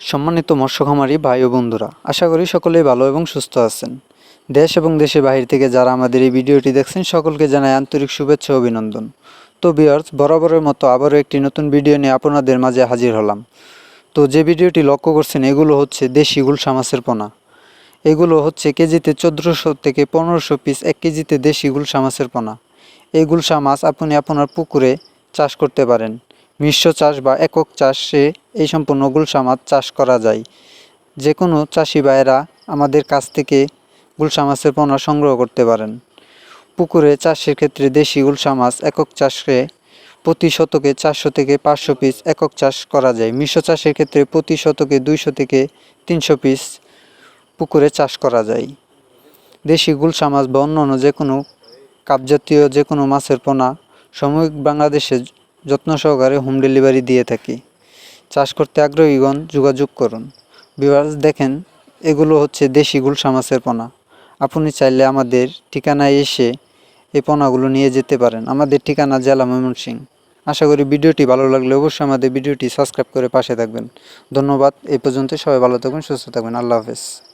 সম্মানিত মৎস্য খামারি ভাই ও বন্ধুরা, আশা করি সকলেই ভালো এবং সুস্থ আছেন। দেশ এবং দেশের বাহির থেকে যারা আমাদের এই ভিডিওটি দেখছেন, সকলকে জানাই আন্তরিক শুভেচ্ছা অভিনন্দন। তো বিয়ার্স বরাবরের মতো আবারও একটি নতুন ভিডিও নিয়ে আপনাদের মাঝে হাজির হলাম। তো যে ভিডিওটি লক্ষ্য করছেন, এগুলো হচ্ছে দেশি গুলশা মাছের পোনা। এগুলো হচ্ছে কেজিতে চোদ্দোশো থেকে পনেরোশো পিস এক কেজিতে দেশি গুলশা মাছের পোনা। এই গুলশা মাছ আপনি আপনার পুকুরে চাষ করতে পারেন। মিশ্র চাষ বা একক চাষে এই সম্পূর্ণ গুলশা মাছ চাষ করা যায়। যে কোনো চাষি ভাইয়েরা আমাদের কাছ থেকে গুলশা মাছের পোনা সংগ্রহ করতে পারেন। পুকুরে চাষের ক্ষেত্রে দেশি গুলশা মাছ একক চাষে প্রতি শতকে চারশো থেকে পাঁচশো পিস একক চাষ করা যায়। মিশ্র চাষের ক্ষেত্রে প্রতি শতকে দুইশো থেকে তিনশো পিস পুকুরে চাষ করা যায়। দেশি গুলশা মাছ বা অন্যান্য যে কোনো কাপজাতীয় যে কোনো মাছের পোনা সাময়িক বাংলাদেশে যত্ন সহকারে হোম ডেলিভারি দিয়ে থাকি। চাষ করতে আগ্রহীগণ যোগাযোগ করুন। বিভার্স দেখেন, এগুলো হচ্ছে দেশি গুলশা মাছের পোনা। আপনি চাইলে আমাদের ঠিকানায় এসে এই পোনাগুলো নিয়ে যেতে পারেন। আমাদের ঠিকানা জেলা ময়মনসিংহ। আশা করি ভিডিওটি ভালো লাগলে অবশ্যই আমাদের ভিডিওটি সাবস্ক্রাইব করে পাশে থাকবেন। ধন্যবাদ এই পর্যন্ত সবাই ভালো থাকবেন, সুস্থ থাকবেন। আল্লাহ হাফেজ।